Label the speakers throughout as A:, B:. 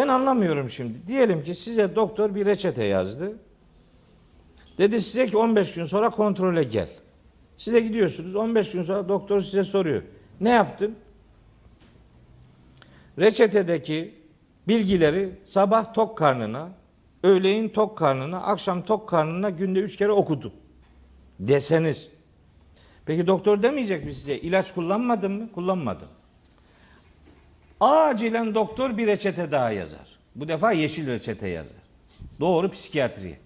A: Ben anlamıyorum şimdi. Diyelim ki size doktor bir reçete yazdı. Dedi size ki 15 gün sonra kontrole gel. Size gidiyorsunuz 15 gün sonra doktor size soruyor. Ne yaptın? Reçetedeki bilgileri sabah tok karnına, öğleyin tok karnına, akşam tok karnına günde üç kere okudum deseniz. Peki doktor demeyecek mi size ilaç kullanmadın mı? Kullanmadım. Acilen doktor bir reçete daha yazar. Bu defa yeşil reçete yazar. Doğru psikiyatri.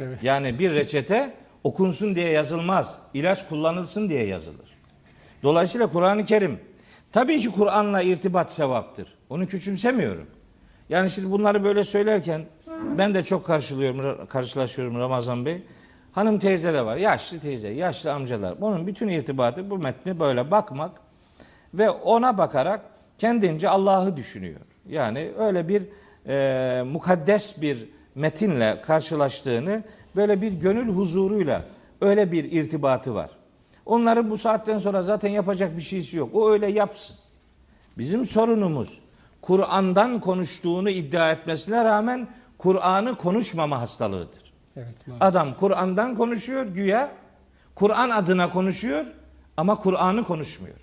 B: Evet.
A: Yani bir reçete okunsun diye yazılmaz. İlaç kullanılsın diye yazılır. Dolayısıyla Kur'an-ı Kerim tabii ki Kur'an'la irtibat sevaptır. Onu küçümsemiyorum. Yani şimdi bunları böyle söylerken ben de çok karşılıyorum, karşılaşıyorum Ramazan Bey. Hanım teyzeler var, yaşlı teyze, yaşlı amcalar. Bunun bütün irtibatı bu metni böyle bakmak ve ona bakarak kendince Allah'ı düşünüyor. Yani öyle bir e, mukaddes bir metinle karşılaştığını böyle bir gönül huzuruyla öyle bir irtibatı var. Onların bu saatten sonra zaten yapacak bir şeysi yok. O öyle yapsın. Bizim sorunumuz Kur'an'dan konuştuğunu iddia etmesine rağmen Kur'an'ı konuşmama hastalığıdır.
B: Evet. maalesef.
A: Adam Kur'an'dan konuşuyor güya. Kur'an adına konuşuyor ama Kur'an'ı konuşmuyor.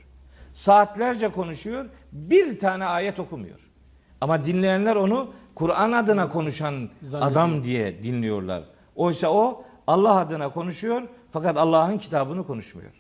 A: Saatlerce konuşuyor, bir tane ayet okumuyor. Ama dinleyenler onu Kur'an adına konuşan
B: Zannediyor.
A: adam diye dinliyorlar. Oysa o Allah adına konuşuyor fakat Allah'ın kitabını konuşmuyor.